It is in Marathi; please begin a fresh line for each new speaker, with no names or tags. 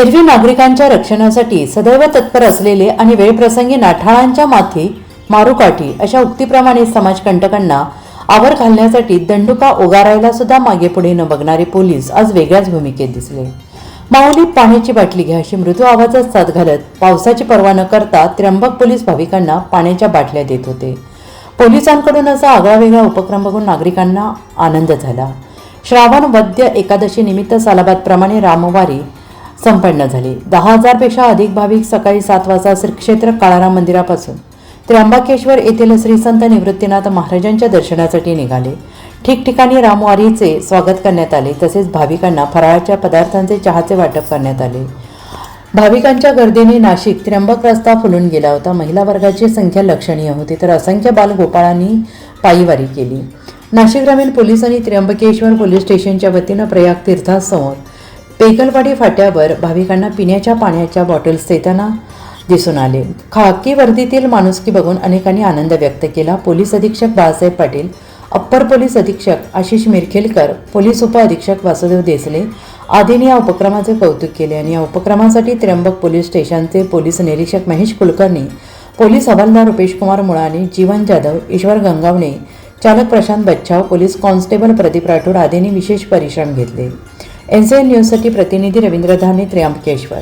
एरवी नागरिकांच्या रक्षणासाठी सदैव तत्पर असलेले आणि वेळप्रसंगी नाठाळांच्या माथी मारुकाठी अशा उक्तीप्रमाणे समाजकंटकांना आवर घालण्यासाठी दंडुका ओगारायला सुद्धा मागे पुढे न बघणारे पोलीस आज वेगळ्याच भूमिकेत दिसले. माहुलीत पाण्याची बाटली घ्या अशी मृदू आवाजात साथ घालत पावसाची पर्वा न करता त्र्यंबक पोलीस भाविकांना पाण्याच्या बाटल्या देत होते. पोलिसांकडून असा आगळावेगळा उपक्रम बघून नागरिकांना आनंद झाला. श्रावण वद्य एकादशी निमित्त सालाबादप्रमाणे रामवारी संपन्न झाली. दहा हजारपेक्षा अधिक भाविक सकाळी सात वाजता श्रीक्षेत्र काळाराम मंदिरापासून त्र्यंबकेश्वर येथील श्री संत निवृत्तीनाथ महाराजांच्या दर्शनासाठी निघाले. ठिकठिकाणी रामवारीचे स्वागत करण्यात आले तसेच भाविकांना फराळाच्या पदार्थांचे चहाचे वाटप करण्यात आले. भाविकांच्या गर्दीने नाशिक त्र्यंबक रस्ता फुलून गेला होता. महिला वर्गाची संख्या लक्षणीय होती तर असंख्य बालगोपाळांनी पायीवारी केली. नाशिक ग्रामीण पोलीस आणि त्र्यंबकेश्वर पोलीस स्टेशनच्या वतीनं प्रयाग तीर्थासमोर पेगलवाडी फाट्यावर भाविकांना पिण्याच्या पाण्याच्या बॉटल्स देताना दिसून आले. खाकी वर्दीतील माणुसकी बघून अनेकांनी आनंद व्यक्त केला. पोलीस अधीक्षक बाळासाहेब पाटील अप्पर पोलीस अधीक्षक आशिष मिरखेलकर पोलीस उपअधीक्षक वासुदेव देसले आदींनी या उपक्रमाचे कौतुक केले आणि या उपक्रमासाठी त्र्यंबक पोलीस स्टेशनचे पोलीस निरीक्षक महेश कुलकर्णी पोलीस हवालदार रुपेश कुमार जीवन जाधव ईश्वर गंगावणे चालक प्रशांत बच्छाव पोलीस कॉन्स्टेबल प्रदीप राठोड आदींनी विशेष परिश्रम घेतले. एन सी एन न्यूजसाठी प्रतिनिधी रवींद्र धाने त्र्यंबकेश्वर.